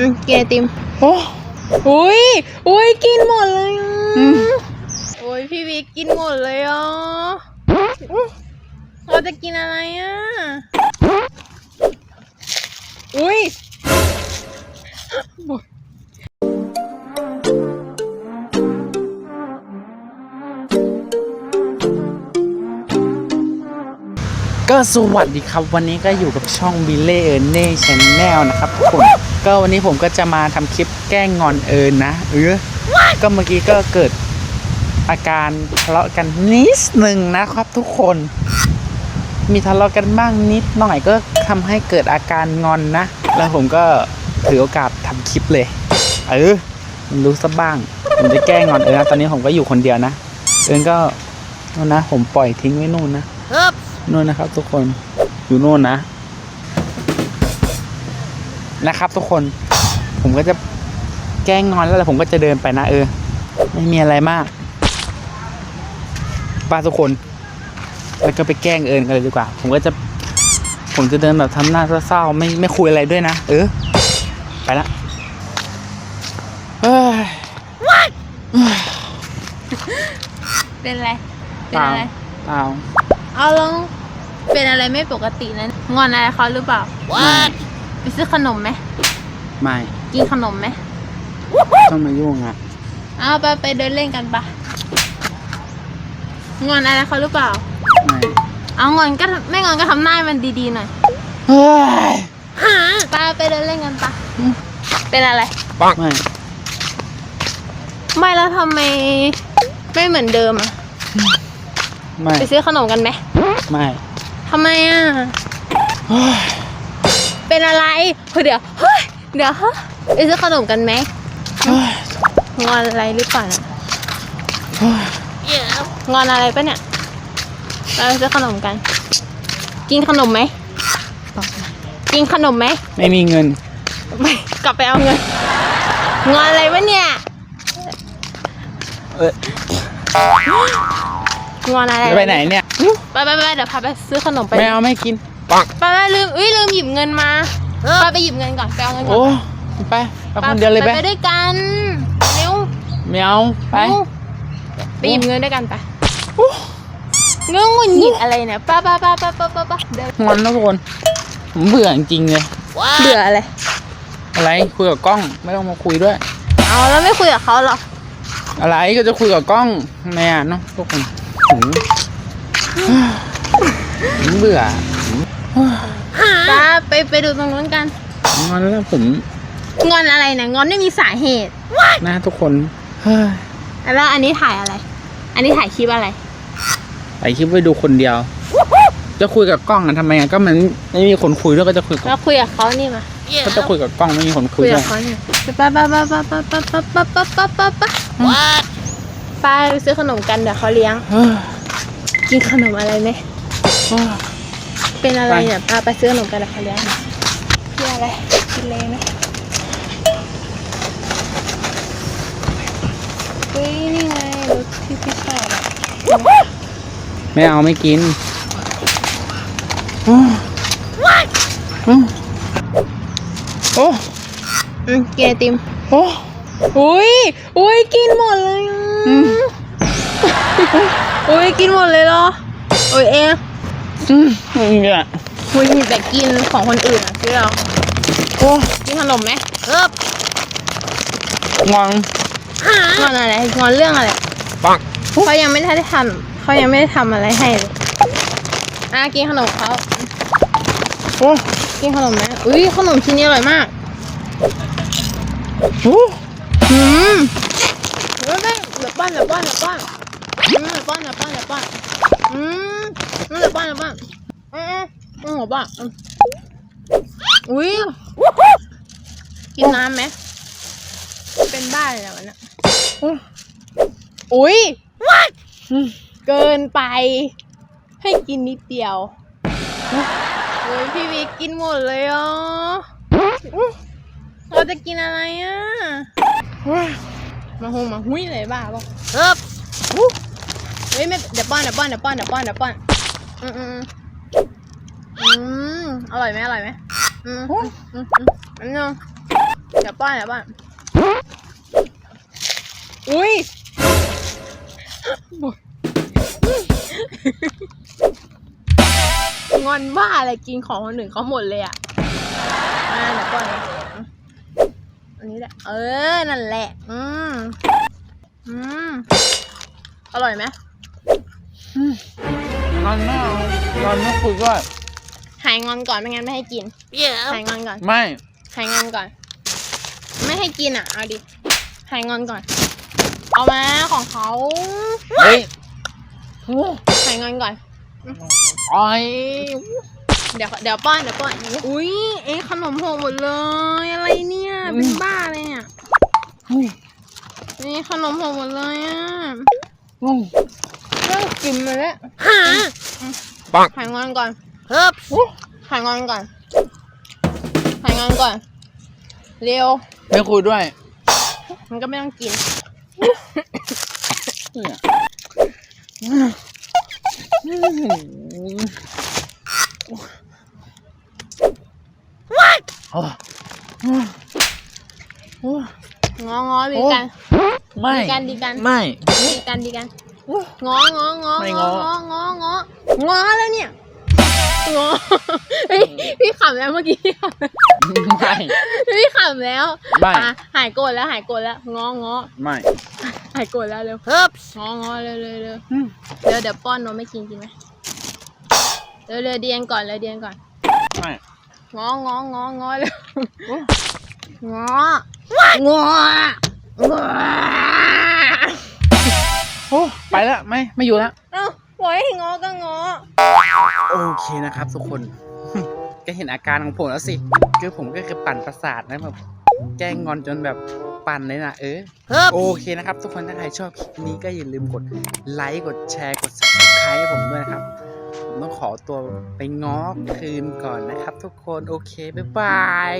อืมกินไอติม โอ้อุ้ยอุ้ยกินหมดเลยอะอืม โอ้ยพี่วิกกินหมดเลยอะเราจะกินอะไรอะ อุ้ยก็ สวัสดีครับ วันนี้ก็อยู่กับช่อง b i l l y e a r n e Channel นะครับทุกคนก็วันนี้ผมก็จะมาทำคลิปแกล้งงอนเอิญนะเออก็เมื่อกี้ก็เกิดอาการทะเลาะกันนิดหนึ่งนะครับทุกคน มีทะเลาะกันบ้างนิดหน่อยก็ทำให้เกิดอาการงอนนะ แล้วผมก็ถือโอกาสทำคลิปเลยเออมันรู้ซะบ้างผมจะแกล้งงอนเอิญนะตอนนี้ผมก็อยู่คนเดียวนะ เอิญก็นู่นนะผมปล่อยทิ้งไว้นู่นนะ นู่นนะครับ ทุกคนอยู่นู่นนะ นะครับ ทุกคน ผมก็จะแกล้งงอนแล้วแหละผมก็จะเดินไปนะเออ ไม่มีอะไรมากป้าทุกคน แล้วก็ไปแกล้งเอิญกันเลยดีกว่า ผมก็จะ ผมจะเดินแบบทำหน้าเศร้าๆไม่ไม่คุยอะไรด้วยนะ เออ ไปละเฮ้ยเป็นอะไร เป็เปนล่าอะไร เปล่า เอาลองเป็นอะไรไม่ปกตินะงอนอะไรเขาหรือเปล่า What ไปซื้อขนมไหมไม่กินขนมไหมต้องมายุ่งอะเอาไปไปเดินเล่นกันปะงอนอะไรเขาหรือเปล่า ไม่เอางอนก็ไม่งอนก็ทำหน้าให้มันดีๆหน่อยเฮ้ยไปไปเดินเล่นกันปะเป็นอะไร ไม่ไม่แล้วทำไมไม่เหมือนเดิมอะ ไม่ ไปซื้อขนมกันไหมไม่ทำไมอะเฮ้ยเป็นอะไรเฮ้ยเดี๋ยวเฮ้ยเดี๋ยวฮะไปซื้อขนมกันไหมเฮ้ยงอนอะไรหรือเปล่าน่ะเฮ้ยงอนอะไรปะเนี่ยเราไปซื้อขนมกัน กินขนมไหมกินขนมไหม ไม่มีเงิน ไม่กลับไปเอาเงิน งอนอะไรวะเนี่ย เออ งอนอะไรจะไปไหนเนี่ยไปไปไปเดี๋ยวพาไปซื้อขนมไปไม่เอาไม่กินไปไปลืมอุ้ยลืมหยิบเงินมาไปไปหยิบเงินก่อนไปเอาเงินก่อนโอ้ไปไปคนเดียวเลยไปไปด้วยกันเร็วไม่เอาไปเร็วไปหยิบเงินด้วยกันไปเรื่องงุนหยิบอะไรเนี่ยป้าป้าป้าป้าป้าป้าป้าเดินงอนนะทุกคนผมเบื่อจริงๆเลยเบื่ออะไรอะไรคุยกับกล้องไม่ต้องมาคุยด้วย เอาแล้วไม่คุยกับเขาเหรออะไรก็จะคุยกับกล้องทำไมอะเนาะทุกคนหืม ผมเบื่อป้าไปไปดูตรงนู้นกัน งอนแล้วผมงอนอะไรเนี่ยงอนไม่มีสาเหตุนะทุกคนเฮ้ยแล้วอันนี้ถ่ายอะไร อันนี้ถ่ายคลิปอะไรไอคลิปไว้ดูคนเดียว จะคุยกับกล้องอะทำไมอะก็มันไม่มีคนคุยด้วยก็จะคุยกับแล้วคุยกับเขานี่มาก็จะคุยกับกล้องไม่มีคนคุคุยยด้กัวบยเขานี่ป้าป้าป้าป้าป้าป้าป้าป้าป้าป้าป้าป้า ป้าไปซื้อขนมกันเดี๋ยวเขาเลี้ยงเฮ้ยกินขนมอะไรไหมเฮ้ยเป็นอะไรไปเนี่ยป้าไปซื้อขนมกันเดี๋ยวเขาเลี้ยงกินอะไรกินเลยไหมเฮ้ยนี่ไงรถที่พี่ชอบอะไม่เอาไม่กินอืมอืมโอ้อืมกินไอติมโอ้อุ้ยอุ้ยกินหมดเลยอะอืม อุ้ยกินหมดเลยเหรอโอ้ยเองอืมเนี่ยคุณมีแต่กินของคนอื่นอะพี่เราโอ้กินขนมไหมเอองอนงอนอะไรงอนเรื่องอะไรปักเขายังไม่ได้ทำเขายังไม่ได้ทำอะไรให้เลยอะกินขนมเขาโอ้กินขนมไหมอุ้ยขนมชิ้นนี้อร่อยมากโอ้อืมเฮ้ยแม่เดี๋ยวป้อนเดี๋ยวป้อนเดี๋ยวป้อน อืมเดี๋ยวป้อนเดี๋ยวป้อนเดี๋ยวป้อนอืมอืมเดี๋ยวป้อนเดี๋ยวป้อนอืมอืมหัวป้อนอืมอุ้ยกินน้ำไหมเป็นบ้าเลยนะวันนี้โอ้อุ้ยอืมเกินไป ให้กินนิดเดียวโอ้ยพี่วิกกินหมดเลยอะเราจะกินอะไรอะโอ้ยมาหงมาหุ้ยเลยบ้าบอกเฮ้ย เฮ้ยไม่เดี๋ยวป้อนเดี๋ยวป้อนเดี๋ยวป้อนเดี๋ยวป้อนเดี๋ยวป้อนอืมอืมอืมอืมอร่อยไหมอร่อยไหมอืมอืมอืมอืมอันนึงเดี๋ยวป้อนเดี๋ยวป้อนอุ้ยงอนบ้าอะไรกินของคนอื่นเขาหมดเลยอะอ่าเดี๋ยวป้อนนะอันนี้แหละเออนั่นแหละ อืมอืมอร่อยไหม งอนไม่เอางอนไม่คุยด้วยหายงอนก่อนไม่งั้นไม่ให้กินหายงอนก่อนไม่หายงอนก่อน ไม่ให้กินอะ เอาดิหายงอนก่อน เอามาของเขาเฮ้ยหายงอนก่อนโอ้ยเดี๋ยวเดี๋ยวป้อนเดี๋ยวป้อนอุ้ยเอ๊ะขนมหกหมดเลยอะไรเนี่ยเป็นบ้าเลยเนี่ยนี่ขนมหกหมดเลยอะอืมเริ่ม กินมาแล้วปังหายงอนก่อนเฮ้บหายงอนก่อนหายงอนก่อน เร็ว ไม่คุยด้วย มันก็ไม่ต้องกินโอ้โอ้งองอดีกัน ไม่ ดีกันดีกัน ไม่ ดีกันดีกัน งององอไม่งง้อององององอแล้วเนี่ยงอเฮ้ยพี่ขำแล้วเมื่อกี้พี่ขำแล้วไม่ พี่ขำแล้วไม่ อะหายโกรธแล้วหายโกรธแล้วงองอไม่หายโกรธแล้วเร็วเฮ้บงองอเร็วเร็วเร็วอืมเดี๋ยวเดี๋ยวป้อนนมไม่กินกินไหมเร็วเร็วเดียนก่อนเลยเดียนก่อนไม่งองององอเร็วงององอ โอ้ไปแล้วไม่ไม่อยู่แล้วเอ้าบอกให้งอก็งอ โอเคนะครับ ทุกคน ก็เห็นอาการของผมแล้วสิคือผมก็คือปั่นประสาทนะแบบแกล้งงอนจนแบบปั่นเลยนะเออโอเคนะครับ ทุกคนถ้าใครชอบคลิปนี้ก็อย่าลืมกดไลค์กดแชร์กด subscribe ให้ผมด้วยนะครับ ผมต้องขอตัวไปง้อคืนก่อนนะครับ ทุกคนโอเคบ๊ายบาย